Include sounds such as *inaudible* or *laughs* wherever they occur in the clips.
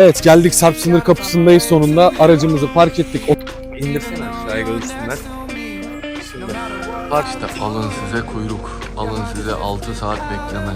Evet geldik Sarp sınır kapısındayız sonunda. Aracımızı park ettik. İndirsene aşağıya görsünler. Şimdi Kaçta? Alın size kuyruk. Alın size 6 saat bekleme.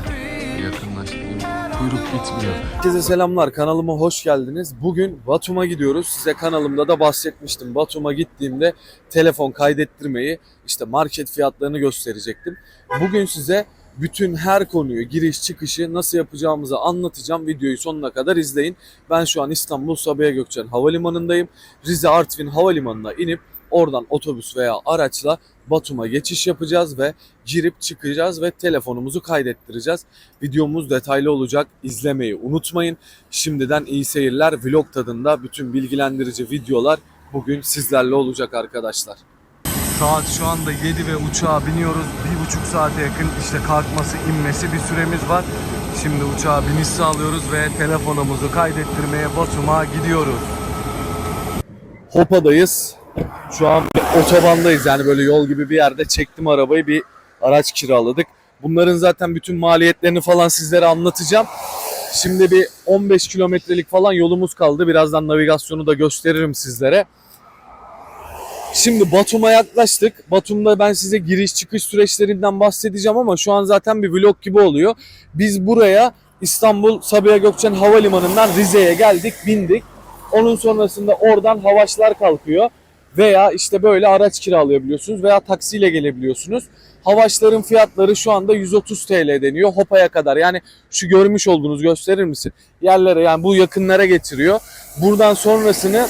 Yakınlaştırayım. Kuyruk bitmiyor. herkese selamlar. Kanalıma hoş geldiniz. Bugün Batum'a gidiyoruz. Size kanalımda da bahsetmiştim. Batum'a gittiğimde telefon kaydettirmeyi, işte market fiyatlarını gösterecektim. Bugün size bütün her konuyu, giriş çıkışı nasıl yapacağımızı anlatacağım. Videoyu sonuna kadar izleyin. Ben şu an İstanbul Sabiha Gökçen Havalimanı'ndayım. Rize Artvin Havalimanı'na inip oradan otobüs veya araçla Batum'a geçiş yapacağız ve girip çıkacağız ve telefonumuzu kaydettireceğiz. Videomuz detaylı olacak. İzlemeyi unutmayın. Şimdiden iyi seyirler. Vlog tadında bütün bilgilendirici videolar bugün sizlerle olacak arkadaşlar. Saat şu anda 7 ve uçağa biniyoruz. Bir buçuk saate yakın işte kalkması inmesi bir süremiz var. Şimdi uçağa biniş sağlıyoruz ve telefonumuzu kaydettirmeye Batum'a gidiyoruz. Hopa'dayız. Şu an otobandayız yani böyle yol gibi bir yerde çektim arabayı bir araç kiraladık. Bunların zaten bütün maliyetlerini falan sizlere anlatacağım. Şimdi bir 15 kilometrelik falan yolumuz kaldı. Birazdan navigasyonu da gösteririm sizlere. Şimdi Batum'a yaklaştık. Batum'da ben size giriş çıkış süreçlerinden bahsedeceğim ama şu an zaten bir vlog gibi oluyor. Biz buraya İstanbul Sabiha Gökçen Havalimanı'ndan Rize'ye geldik, bindik. Onun sonrasında oradan Havaşlar kalkıyor. Veya işte böyle araç kiralayabiliyorsunuz veya taksiyle gelebiliyorsunuz. Havaşların fiyatları şu anda 130 TL deniyor Hopa'ya kadar. Yani şu görmüş olduğunuz gösterir misin? Yerlere yani bu yakınlara getiriyor. Buradan sonrasını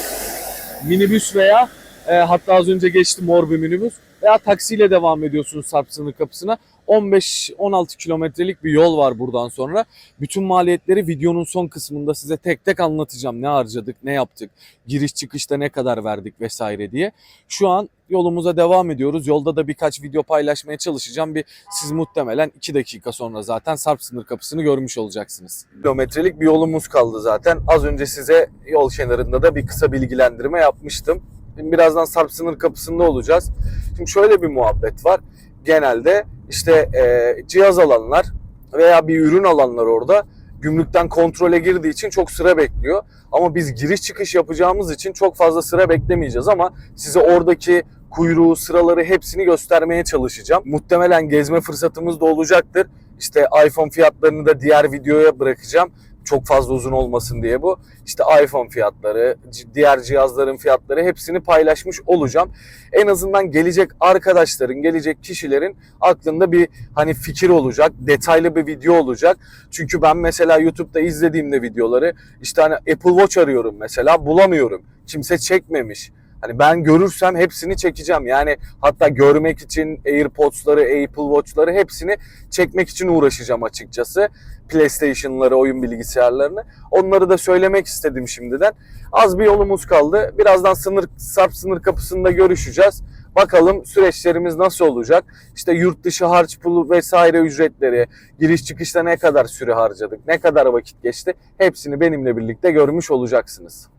minibüs veya e, hatta az önce geçti mor bir minibüs veya taksiyle devam ediyorsunuz Sarp sınır kapısına. 15-16 kilometrelik bir yol var buradan sonra. Bütün maliyetleri videonun son kısmında size tek tek anlatacağım. Ne harcadık, ne yaptık, giriş çıkışta ne kadar verdik vesaire diye. Şu an yolumuza devam ediyoruz. Yolda da birkaç video paylaşmaya çalışacağım. Bir siz muhtemelen 2 dakika sonra zaten Sarp sınır kapısını görmüş olacaksınız. Kilometrelik bir yolumuz kaldı zaten. Az önce size yol kenarında da bir kısa bilgilendirme yapmıştım. Birazdan Sarp sınır kapısında olacağız. Şimdi şöyle bir muhabbet var. Genelde işte e, cihaz alanlar veya bir ürün alanlar orada gümrükten kontrole girdiği için çok sıra bekliyor. Ama biz giriş çıkış yapacağımız için çok fazla sıra beklemeyeceğiz ama size oradaki kuyruğu, sıraları hepsini göstermeye çalışacağım. Muhtemelen gezme fırsatımız da olacaktır. İşte iPhone fiyatlarını da diğer videoya bırakacağım. Çok fazla uzun olmasın diye bu. İşte iPhone fiyatları, diğer cihazların fiyatları hepsini paylaşmış olacağım. En azından gelecek arkadaşların, gelecek kişilerin aklında bir hani fikir olacak, detaylı bir video olacak. Çünkü ben mesela YouTube'da izlediğimde videoları işte hani Apple Watch arıyorum mesela bulamıyorum. Kimse çekmemiş. Hani ben görürsem hepsini çekeceğim. Yani hatta görmek için AirPods'ları, Apple Watch'ları hepsini çekmek için uğraşacağım açıkçası. PlayStation'ları, oyun bilgisayarlarını. Onları da söylemek istedim şimdiden. Az bir yolumuz kaldı. Birazdan sınır Sarp sınır kapısında görüşeceğiz. Bakalım süreçlerimiz nasıl olacak? İşte yurt dışı harç pulu vesaire ücretleri, giriş çıkışta ne kadar süre harcadık, ne kadar vakit geçti hepsini benimle birlikte görmüş olacaksınız.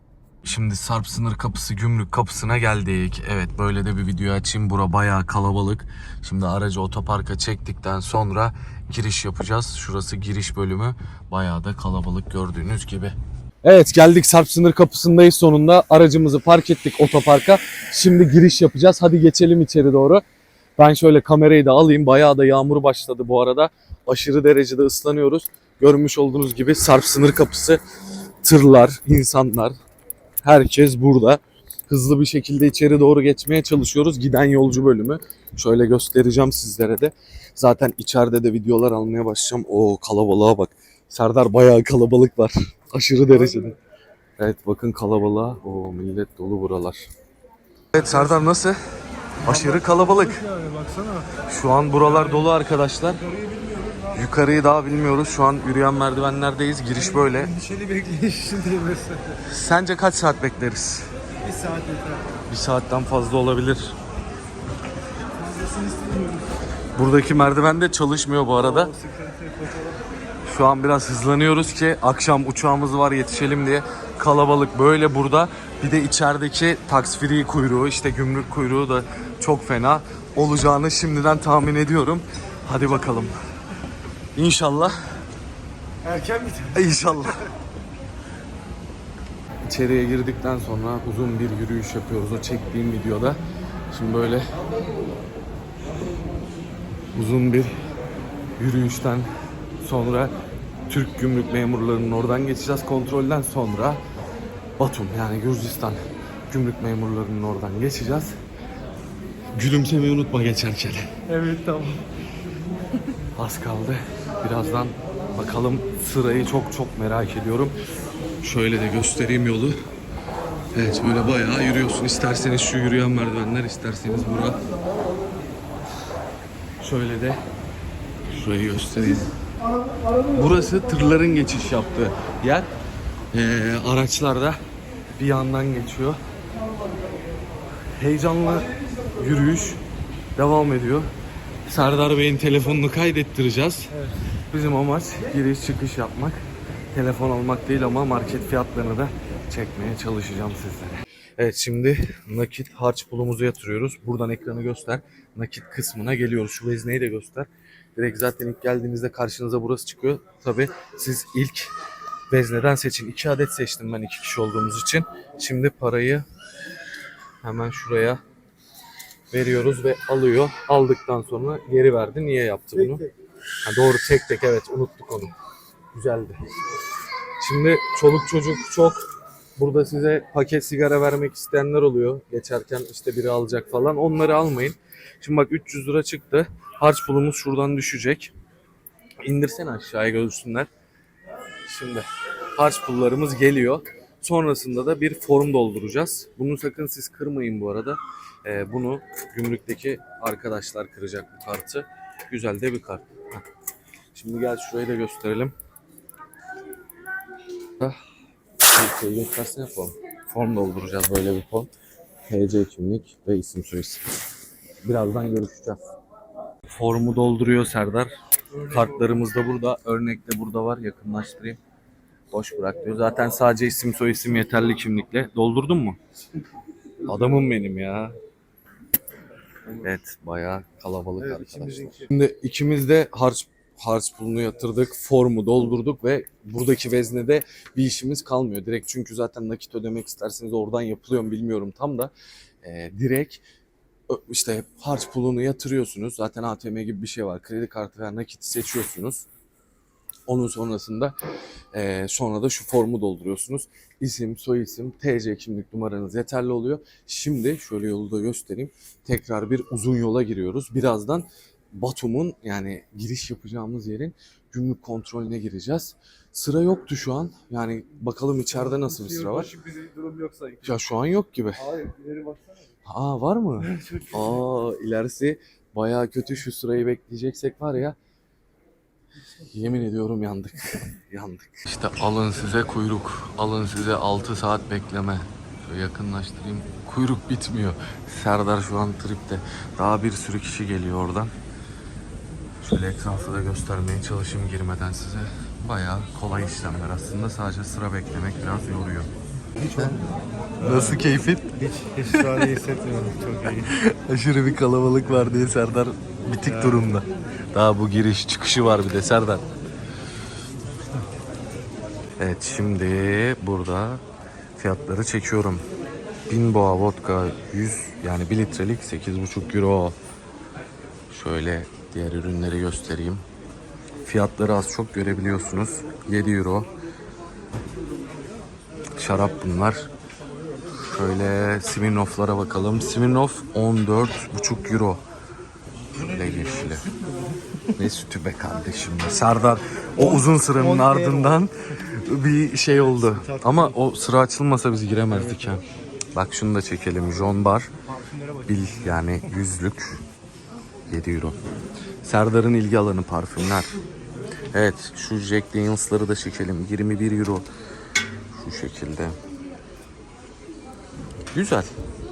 Şimdi Sarp sınır kapısı gümrük kapısına geldik. Evet böyle de bir video açayım. Bura bayağı kalabalık. Şimdi aracı otoparka çektikten sonra giriş yapacağız. Şurası giriş bölümü. Bayağı da kalabalık gördüğünüz gibi. Evet geldik Sarp sınır kapısındayız sonunda. Aracımızı park ettik otoparka. Şimdi giriş yapacağız. Hadi geçelim içeri doğru. Ben şöyle kamerayı da alayım. Bayağı da yağmur başladı bu arada. Aşırı derecede ıslanıyoruz. Görmüş olduğunuz gibi Sarp sınır kapısı, tırlar, insanlar, herkes burada. Hızlı bir şekilde içeri doğru geçmeye çalışıyoruz. Giden yolcu bölümü. Şöyle göstereceğim sizlere de. Zaten içeride de videolar almaya başlayacağım. O kalabalığa bak. Serdar bayağı kalabalık var. *laughs* Aşırı derecede. Evet bakın kalabalığa. O millet dolu buralar. Evet Serdar nasıl? Aşırı kalabalık. Şu an buralar dolu arkadaşlar. Yukarıyı daha bilmiyoruz. Şu an yürüyen merdivenlerdeyiz. Giriş böyle. Endişeli bekleyişindeyiz mesela. Sence kaç saat bekleriz? Bir saat yeter. Bir saatten fazla olabilir. Fazlasını istemiyorum. Buradaki merdiven de çalışmıyor bu arada. Şu an biraz hızlanıyoruz ki akşam uçağımız var yetişelim diye. Kalabalık böyle burada. Bir de içerideki tax free kuyruğu işte gümrük kuyruğu da çok fena olacağını şimdiden tahmin ediyorum. Hadi bakalım. İnşallah. Erken biter. *laughs* İnşallah. içeriye girdikten sonra uzun bir yürüyüş yapıyoruz o çektiğim videoda. Şimdi böyle uzun bir yürüyüşten sonra Türk gümrük memurlarının oradan geçeceğiz kontrolden sonra Batum yani Gürcistan gümrük memurlarının oradan geçeceğiz. Gülümsemeyi unutma geçerken. Evet tamam. Az kaldı. Birazdan bakalım sırayı çok çok merak ediyorum. Şöyle de göstereyim yolu. Evet böyle bayağı yürüyorsun. İsterseniz şu yürüyen merdivenler, isterseniz bura. Şöyle de şurayı göstereyim. Burası tırların geçiş yaptığı yer. Ee, araçlar da bir yandan geçiyor. Heyecanlı yürüyüş devam ediyor. Serdar Bey'in telefonunu kaydettireceğiz. Bizim amaç giriş çıkış yapmak. Telefon almak değil ama market fiyatlarını da çekmeye çalışacağım sizlere. Evet şimdi nakit harç pulumuzu yatırıyoruz. Buradan ekranı göster. Nakit kısmına geliyoruz. Şu vezneyi de göster. Direkt zaten ilk geldiğinizde karşınıza burası çıkıyor. Tabi siz ilk vezneden seçin. İki adet seçtim ben iki kişi olduğumuz için. Şimdi parayı hemen şuraya veriyoruz ve alıyor. Aldıktan sonra geri verdi. Niye yaptı bunu? Ha, doğru tek tek evet unuttuk onu. Güzeldi. Şimdi çoluk çocuk çok burada size paket sigara vermek isteyenler oluyor. Geçerken işte biri alacak falan. Onları almayın. Şimdi bak 300 lira çıktı. Harç pulumuz şuradan düşecek. İndirsene aşağıya görsünler. Şimdi harç pullarımız geliyor. Sonrasında da bir form dolduracağız. Bunu sakın siz kırmayın bu arada. Ee, bunu gümrükteki arkadaşlar kıracak bu kartı. Güzel de bir kart. Şimdi gel şurayı da gösterelim. Bir şey göstersene yapalım. Form dolduracağız böyle bir form. TC kimlik ve isim soyisim. Birazdan görüşeceğiz. Formu dolduruyor Serdar. Kartlarımız da burada. Örnek de burada var. Yakınlaştırayım. Boş bırak diyor. Zaten sadece isim soyisim yeterli kimlikle. Doldurdun mu? Adamım benim ya. Evet bayağı kalabalık Evet, arkadaşlar. ikimizinki. Şimdi ikimiz de harç harç pulunu yatırdık, formu doldurduk ve buradaki veznede bir işimiz kalmıyor. Direkt çünkü zaten nakit ödemek isterseniz oradan yapılıyor mu bilmiyorum tam da. Ee, direkt işte harç pulunu yatırıyorsunuz. Zaten ATM gibi bir şey var. Kredi kartı veya nakit seçiyorsunuz. Onun sonrasında eee, sonra da şu formu dolduruyorsunuz. İsim, soyisim, TC kimlik numaranız yeterli oluyor. Şimdi şöyle yolu da göstereyim. Tekrar bir uzun yola giriyoruz. Birazdan Batum'un yani giriş yapacağımız yerin gümrük kontrolüne gireceğiz. Sıra yoktu şu an. Yani bakalım içeride nasıl bir sıra var. Bir durum yok sanki. Ya şu an yok gibi. Hayır ileri baksana. Aa var mı? *laughs* Aa ilerisi bayağı kötü şu sırayı bekleyeceksek var ya. Yemin ediyorum yandık. *laughs* yandık. İşte alın size kuyruk. Alın size 6 saat bekleme. Şöyle yakınlaştırayım. Kuyruk bitmiyor. Serdar şu an tripte. Daha bir sürü kişi geliyor oradan. Şöyle etrafı da göstermeye çalışayım girmeden size. Bayağı kolay işlemler aslında. Sadece sıra beklemek biraz yoruyor. Nasıl keyfin? Hiç, hiç şu an iyi hissetmiyorum. Çok iyi. *laughs* Aşırı bir kalabalık var diye Serdar bitik durumda. Daha bu giriş çıkışı var bir de Serdar. Evet şimdi burada fiyatları çekiyorum. 1000 boğa vodka 100 yani 1 litrelik 8,5 euro. Şöyle diğer ürünleri göstereyim. Fiyatları az çok görebiliyorsunuz. 7 euro. Şarap bunlar. Şöyle Smirnoff'lara bakalım. Smirnoff 14,5 euro. Ne yeşili. Ne sütü be kardeşim be. Serdar o uzun sıranın ardından bir şey oldu. Ama o sıra açılmasa biz giremezdik ya. Bak şunu da çekelim. John Bar. Bil yani yüzlük. 7 euro. Serdar'ın ilgi alanı parfümler. Evet şu Jack Daniels'ları da çekelim. 21 euro. Şu şekilde. Güzel.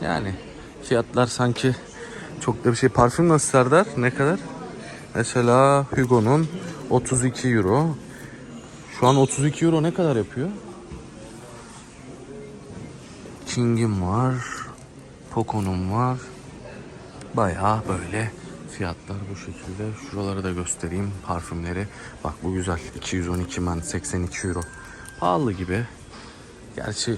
Yani fiyatlar sanki çok da bir şey. Parfüm nasıl Serdar? Ne kadar? Mesela Hugo'nun 32 euro. Şu an 32 euro ne kadar yapıyor? King'im var. Poco'nun var. Bayağı böyle fiyatlar bu şekilde. Şuraları da göstereyim parfümleri. Bak bu güzel. 212 men 82 euro. Pahalı gibi. Gerçi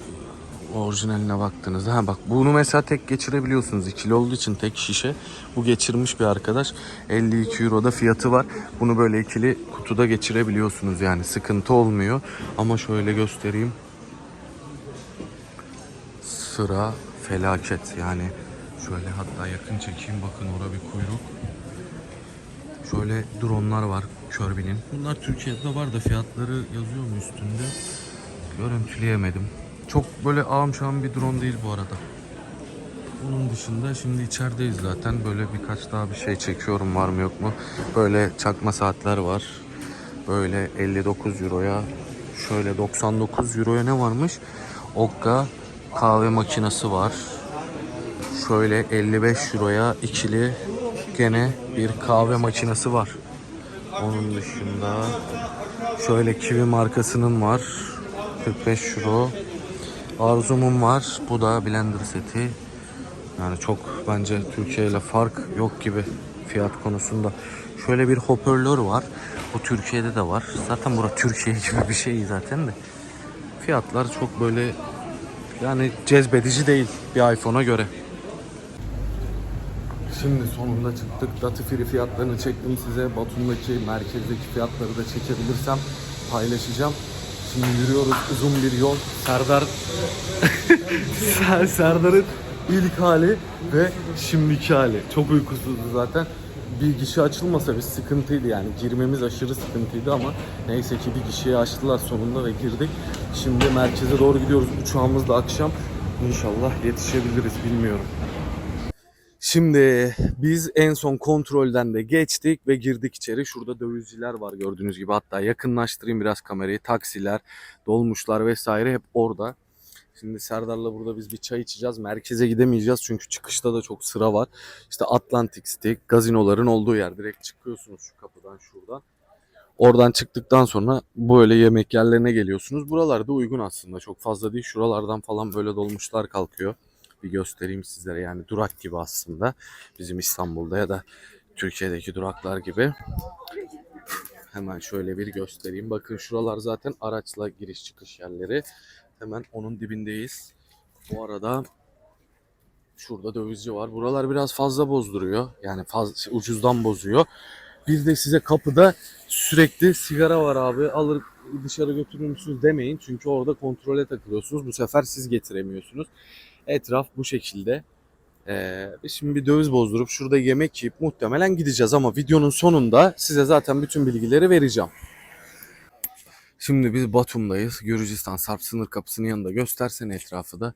orijinaline baktığınızda ha bak bunu mesela tek geçirebiliyorsunuz. İkili olduğu için tek şişe. Bu geçirmiş bir arkadaş. 52 euro da fiyatı var. Bunu böyle ikili kutuda geçirebiliyorsunuz yani sıkıntı olmuyor. Ama şöyle göstereyim. Sıra felaket yani. Şöyle hatta yakın çekeyim bakın orada bir kuyruk. Şöyle dronlar var Kirby'nin. Bunlar Türkiye'de var da fiyatları yazıyor mu üstünde? Görüntüleyemedim. Çok böyle ağam şahım bir drone değil bu arada. Onun dışında şimdi içerideyiz zaten. Böyle birkaç daha bir şey çekiyorum var mı yok mu. Böyle çakma saatler var. Böyle 59 euroya şöyle 99 euroya ne varmış? Okka kahve makinesi var. Şöyle 55 euroya ikili gene bir kahve makinesi var. Onun dışında şöyle Kiwi markasının var. 45 euro. Arzum'un var. Bu da blender seti. Yani çok bence Türkiye ile fark yok gibi fiyat konusunda. Şöyle bir hoparlör var. Bu Türkiye'de de var. Zaten bura Türkiye *laughs* gibi bir şey zaten de. Fiyatlar çok böyle yani cezbedici değil bir iPhone'a göre. Şimdi sonunda çıktık. Datifiri fiyatlarını çektim size. Batum'daki merkezdeki fiyatları da çekebilirsem paylaşacağım. Şimdi yürüyoruz uzun bir yol. Serdar *laughs* Ser- Serdar'ın ilk hali ve şimdiki hali. Çok uykusuzdu zaten. Bir gişe açılmasa bir sıkıntıydı yani girmemiz aşırı sıkıntıydı ama neyse ki bir gişeyi açtılar sonunda ve girdik. Şimdi merkeze doğru gidiyoruz. Uçağımız da akşam. İnşallah yetişebiliriz bilmiyorum. Şimdi biz en son kontrolden de geçtik ve girdik içeri. Şurada dövizciler var gördüğünüz gibi. Hatta yakınlaştırayım biraz kamerayı. Taksiler, dolmuşlar vesaire hep orada. Şimdi Serdar'la burada biz bir çay içeceğiz. Merkeze gidemeyeceğiz çünkü çıkışta da çok sıra var. İşte Atlantic City, gazinoların olduğu yer. Direkt çıkıyorsunuz şu kapıdan şuradan. Oradan çıktıktan sonra böyle yemek yerlerine geliyorsunuz. Buralarda uygun aslında. Çok fazla değil. Şuralardan falan böyle dolmuşlar kalkıyor bir göstereyim sizlere. Yani durak gibi aslında. Bizim İstanbul'da ya da Türkiye'deki duraklar gibi. Hemen şöyle bir göstereyim. Bakın şuralar zaten araçla giriş çıkış yerleri. Hemen onun dibindeyiz. Bu arada şurada dövizci var. Buralar biraz fazla bozduruyor. Yani fazla ucuzdan bozuyor. Bir de size kapıda sürekli sigara var abi. Alır dışarı götürür müsünüz demeyin. Çünkü orada kontrole takılıyorsunuz. Bu sefer siz getiremiyorsunuz. Etraf bu şekilde. Ee, şimdi bir döviz bozdurup şurada yemek yiyip muhtemelen gideceğiz ama videonun sonunda size zaten bütün bilgileri vereceğim. Şimdi biz Batum'dayız. Gürcistan Sarp sınır kapısının yanında göstersene etrafı da.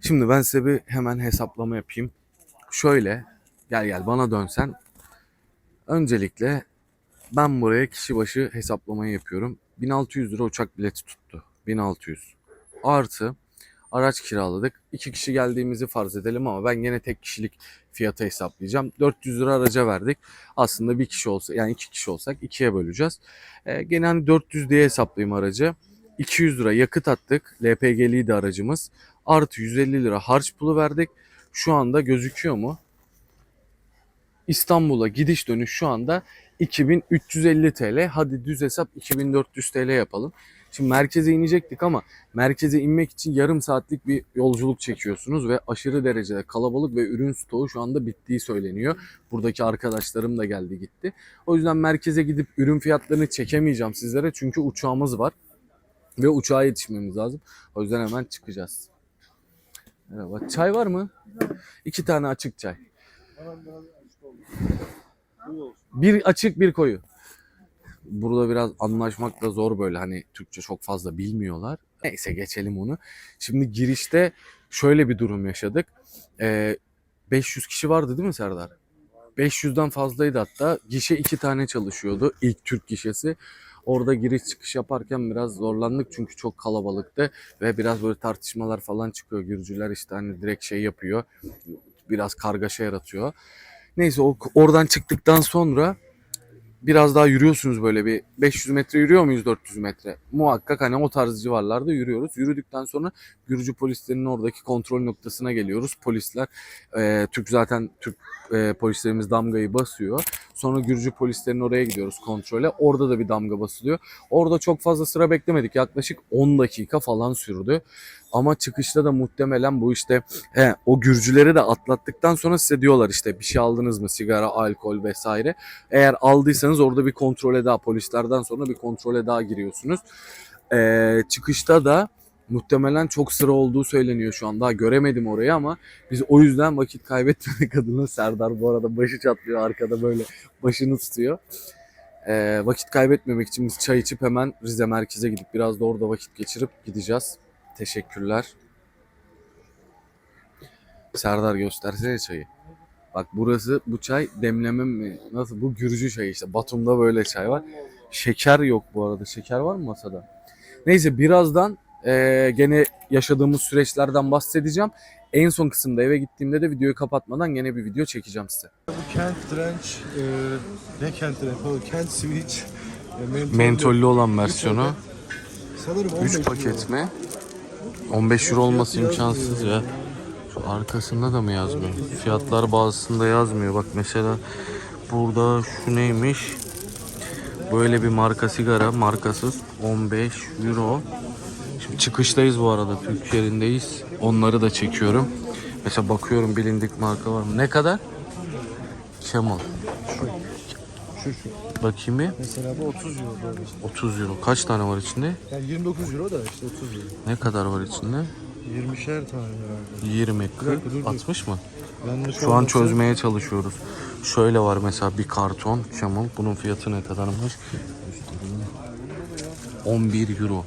Şimdi ben size bir hemen hesaplama yapayım. Şöyle gel gel bana dönsen. Öncelikle ben buraya kişi başı hesaplamayı yapıyorum. 1600 lira uçak bileti tuttu. 1600. Artı araç kiraladık. İki kişi geldiğimizi farz edelim ama ben yine tek kişilik fiyatı hesaplayacağım. 400 lira araca verdik. Aslında bir kişi olsa yani iki kişi olsak ikiye böleceğiz. Ee, gene hani 400 diye hesaplayayım aracı. 200 lira yakıt attık. LPG'liydi aracımız. Artı 150 lira harç pulu verdik. Şu anda gözüküyor mu? İstanbul'a gidiş dönüş şu anda 2350 TL. Hadi düz hesap 2400 TL yapalım. Şimdi merkeze inecektik ama merkeze inmek için yarım saatlik bir yolculuk çekiyorsunuz ve aşırı derecede kalabalık ve ürün stoğu şu anda bittiği söyleniyor. Buradaki arkadaşlarım da geldi gitti. O yüzden merkeze gidip ürün fiyatlarını çekemeyeceğim sizlere çünkü uçağımız var ve uçağa yetişmemiz lazım. O yüzden hemen çıkacağız. Merhaba. Çay var mı? İki tane açık çay. Bir açık bir koyu. Burada biraz anlaşmak da zor böyle hani Türkçe çok fazla bilmiyorlar. Neyse geçelim onu. Şimdi girişte şöyle bir durum yaşadık. Ee, 500 kişi vardı değil mi Serdar? 500'den fazlaydı hatta. Gişe iki tane çalışıyordu. İlk Türk gişesi. Orada giriş çıkış yaparken biraz zorlandık çünkü çok kalabalıktı ve biraz böyle tartışmalar falan çıkıyor. Gürcüler işte hani direkt şey yapıyor. Biraz kargaşa yaratıyor. Neyse oradan çıktıktan sonra biraz daha yürüyorsunuz böyle bir 500 metre yürüyor muyuz 400 metre? Muhakkak hani o tarz civarlarda yürüyoruz. Yürüdükten sonra Gürcü polislerinin oradaki kontrol noktasına geliyoruz. Polisler, e, Türk zaten Türk e, polislerimiz damgayı basıyor. Sonra Gürcü polislerin oraya gidiyoruz kontrole. Orada da bir damga basılıyor. Orada çok fazla sıra beklemedik. Yaklaşık 10 dakika falan sürdü. Ama çıkışta da muhtemelen bu işte he, o Gürcüleri de atlattıktan sonra size diyorlar işte bir şey aldınız mı sigara, alkol vesaire. Eğer aldıysanız orada bir kontrole daha polislerden sonra bir kontrole daha giriyorsunuz. Ee, çıkışta da muhtemelen çok sıra olduğu söyleniyor şu an. Daha göremedim orayı ama biz o yüzden vakit kaybetmedik *laughs* adına Serdar bu arada başı çatlıyor arkada böyle başını tutuyor. Ee, vakit kaybetmemek için biz çay içip hemen Rize merkeze gidip biraz da orada vakit geçirip gideceğiz. Teşekkürler. Serdar göstersene çayı. Bak burası bu çay demleme mi? Nasıl? Bu Gürcü çayı işte. Batum'da böyle çay var. Şeker yok bu arada. Şeker var mı masada? Neyse birazdan eee, gene yaşadığımız süreçlerden bahsedeceğim. En son kısımda eve gittiğimde de videoyu kapatmadan gene bir video çekeceğim size. Bu Kent Drench, e, ne Kent Drench? Pardon, Kent Switch. E, mentollü. Mentollü olan versiyonu. Sanırım 15 3 euro. paket mi? 15 euro olması imkansız ya. Şu arkasında da mı yazmıyor? Fiyatlar bazısında yazmıyor. Bak mesela burada şu neymiş? Böyle bir marka sigara markasız 15 euro. Şimdi çıkıştayız bu arada Türk yerindeyiz. Onları da çekiyorum. Mesela bakıyorum bilindik marka var mı? Ne kadar? Kemal. Şu şu. Bakayım bir. Mesela bu 30 euro böyle. 30 euro. Kaç tane var içinde? Yani 29 euro da işte 30 euro. Ne kadar var içinde? 20'şer tane herhalde. 20, dakika, 40, dur, dur. 60 mı? Yanlış Şu an olmasa- çözmeye çalışıyoruz. Şöyle var mesela bir karton Camel. Bunun fiyatı ne kadarmış? Göstereyim. 11 euro.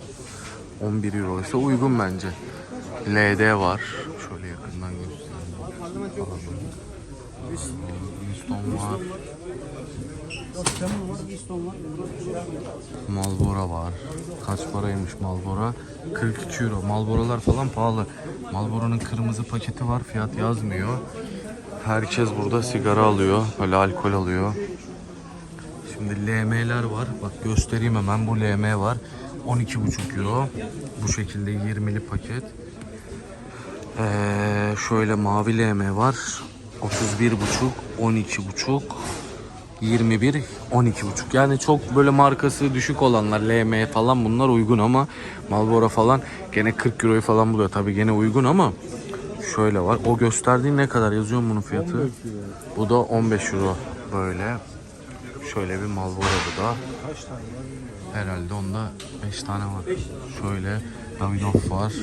11 euro ise uygun bence. LD var. Şöyle yakından göstereyim. Winston var. Malbora var. Kaç paraymış Malbora? 42 euro. Malboralar falan pahalı. Malbora'nın kırmızı paketi var. Fiyat yazmıyor. Herkes burada sigara alıyor. Böyle alkol alıyor. Şimdi LM'ler var. Bak göstereyim hemen. Bu LM var. 12,5 euro. Bu şekilde 20'li paket. Ee, şöyle mavi LM var. 31,5, 12,5, 21, 12,5. Yani çok böyle markası düşük olanlar LM falan bunlar uygun ama Marlboro falan gene 40 euroyu falan buluyor. Tabii gene uygun ama şöyle var. O gösterdiğin ne kadar yazıyor bunun fiyatı? Bu da 15 euro böyle. Şöyle bir Marlboro bu da. Herhalde onda 5 tane var. Şöyle Davidoff var.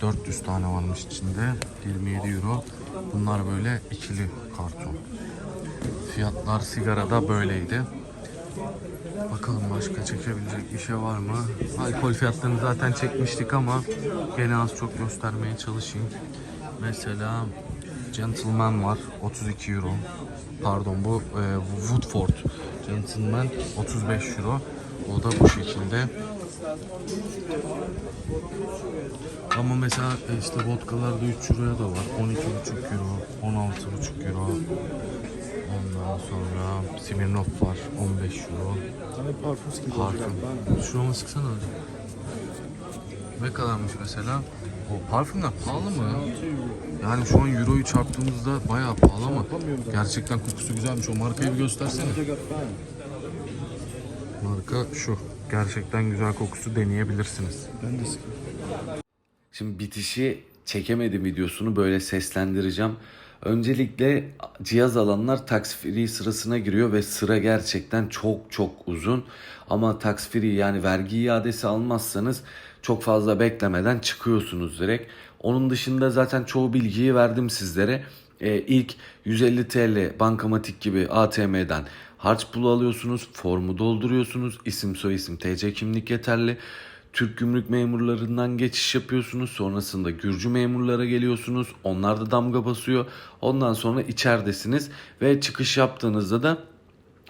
400 tane varmış içinde. 27 euro. Bunlar böyle ikili karton. Fiyatlar sigarada böyleydi. Bakalım başka çekebilecek bir şey var mı? Alkol fiyatlarını zaten çekmiştik ama gene az çok göstermeye çalışayım. Mesela Gentleman var 32 euro. Pardon bu e, Woodford Gentleman 35 euro. O da bu şekilde. Ama mesela e, işte vodkalarda 3 euroya da var. 12,5 euro, 16,5 euro. Ondan sonra Smirnoff var 15 euro. Hani parfüm. Şurama sıksana. Ne kadarmış mesela? O parfümler pahalı mı? Yani şu an euroyu çarptığımızda bayağı pahalı ama gerçekten kokusu güzelmiş. O markayı bir göstersene. Marka şu. Gerçekten güzel kokusu deneyebilirsiniz. Ben de. Şimdi bitişi çekemedim videosunu böyle seslendireceğim. Öncelikle cihaz alanlar tax free sırasına giriyor ve sıra gerçekten çok çok uzun. Ama tax free yani vergi iadesi almazsanız çok fazla beklemeden çıkıyorsunuz direkt. Onun dışında zaten çoğu bilgiyi verdim sizlere. Ee, ilk 150 TL bankamatik gibi ATM'den harç pulu alıyorsunuz, formu dolduruyorsunuz, isim soyisim TC kimlik yeterli. Türk gümrük memurlarından geçiş yapıyorsunuz. Sonrasında Gürcü memurlara geliyorsunuz. Onlar da damga basıyor. Ondan sonra içeridesiniz ve çıkış yaptığınızda da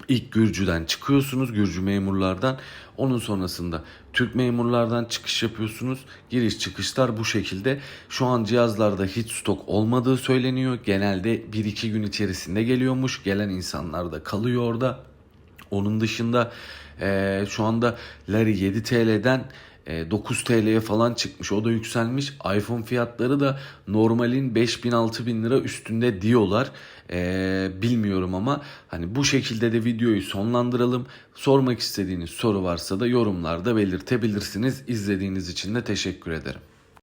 ilk Gürcü'den çıkıyorsunuz, Gürcü memurlardan. Onun sonrasında Türk memurlardan çıkış yapıyorsunuz. Giriş çıkışlar bu şekilde. Şu an cihazlarda hiç stok olmadığı söyleniyor. Genelde 1-2 gün içerisinde geliyormuş. Gelen insanlar da kalıyor orada. Onun dışında eee, şu anda Larry 7 TL'den e, 9 TL'ye falan çıkmış. O da yükselmiş. iPhone fiyatları da normalin 5000-6000 lira üstünde diyorlar. E, bilmiyorum ama hani bu şekilde de videoyu sonlandıralım. Sormak istediğiniz soru varsa da yorumlarda belirtebilirsiniz. İzlediğiniz için de teşekkür ederim.